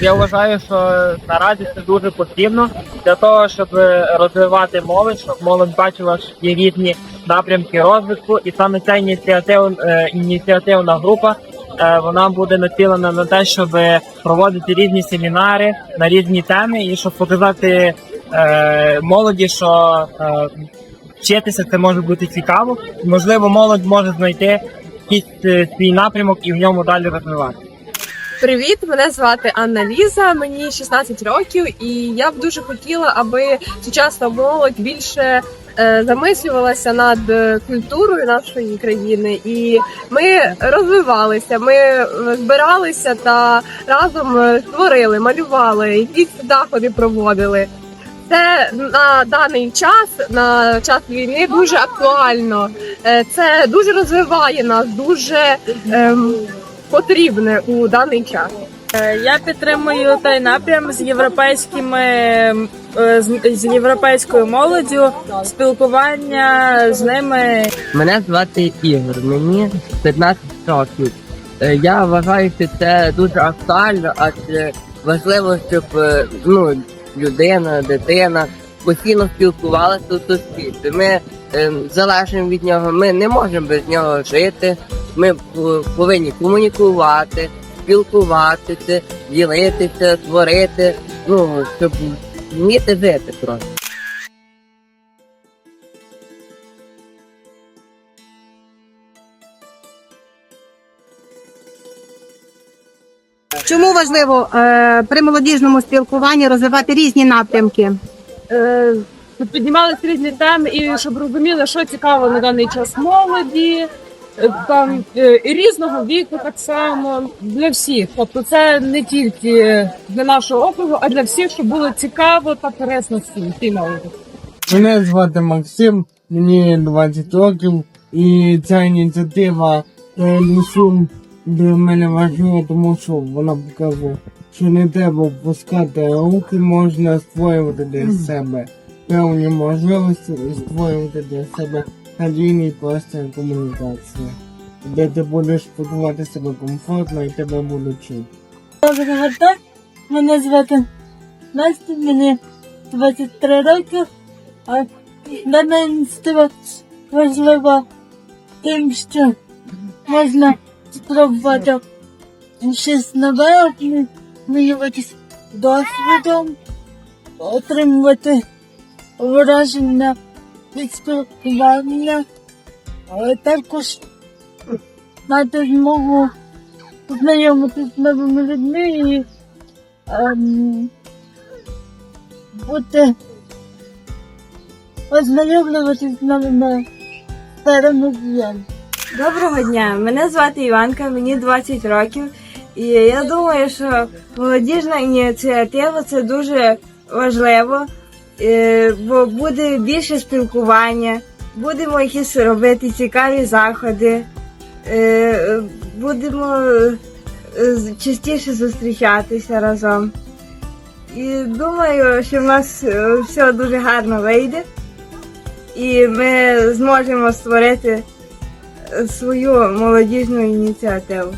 Я вважаю, що наразі це дуже потрібно для того, щоб розвивати молодь, щоб молодь бачила, що є різні напрямки розвитку, і саме ця ініціатив, е, ініціативна група. е, Вона буде націлена на те, щоб проводити різні семінари на різні теми, і щоб показати е, молоді, що вчитися це може бути цікаво. Можливо, молодь може знайти якийсь свій напрямок і в ньому далі розвивати. Привіт, мене звати Анна Ліза, мені 16 років, і я б дуже хотіла, аби сучасна молодь більше е, замислювалася над е, культурою нашої країни, і ми розвивалися, ми е, збиралися та разом створили, малювали, якісь заходи проводили. Це на даний час, на час війни, дуже актуально. Це дуже розвиває нас, дуже ем, потрібне у даний час. Е, Я підтримую той напрям з європейськими е, з, європейською молоддю, спілкування з ними. Мене звати Ігор, мені 15 років. Е, Я вважаю, що це дуже актуально, адже важливо, щоб ну, людина, дитина постійно спілкувалася у суспільстві. Ми е, залежимо від нього, ми не можемо без нього жити. Ми повинні комунікувати, спілкуватися, ділитися, творити, ну, щоб вміти жити просто. Чому важливо е, при молодіжному спілкуванні розвивати різні напрямки? Е, Піднімалися різні теми, і щоб розуміли, що цікаво на даний час молоді, там е, і різного віку так само для всіх. Тобто це не тільки для нашого округу, а для всіх, щоб було цікаво та корисно всім всій молоді. Мене звати Максим, мені 20 років, і ця ініціатива передусім для мене важлива, тому що вона показує, що не треба впускати руки, можна створювати для себе певні можливості і створювати для себе надійний простір комунікації, де ти будеш почувати себе комфортно і тебе будуть чути. Доброго дня, мене звати Настя, мені 23 роки. А дана ініціатива важлива тим, що можна спробувати щось нове, змінюватись досвідом, отримувати враження від спілкування, але також мати змогу познайомитися з новими людьми і ем, бути ознайомлюватися з новими сферами діяльності. Доброго дня, мене звати Іванка, мені 20 років. І я думаю, що молодіжна ініціатива це дуже важливо, бо буде більше спілкування, будемо якісь робити цікаві заходи, е, будемо е, частіше зустрічатися разом. І думаю, що в нас е, все дуже гарно вийде, і ми зможемо створити свою молодіжну ініціативу.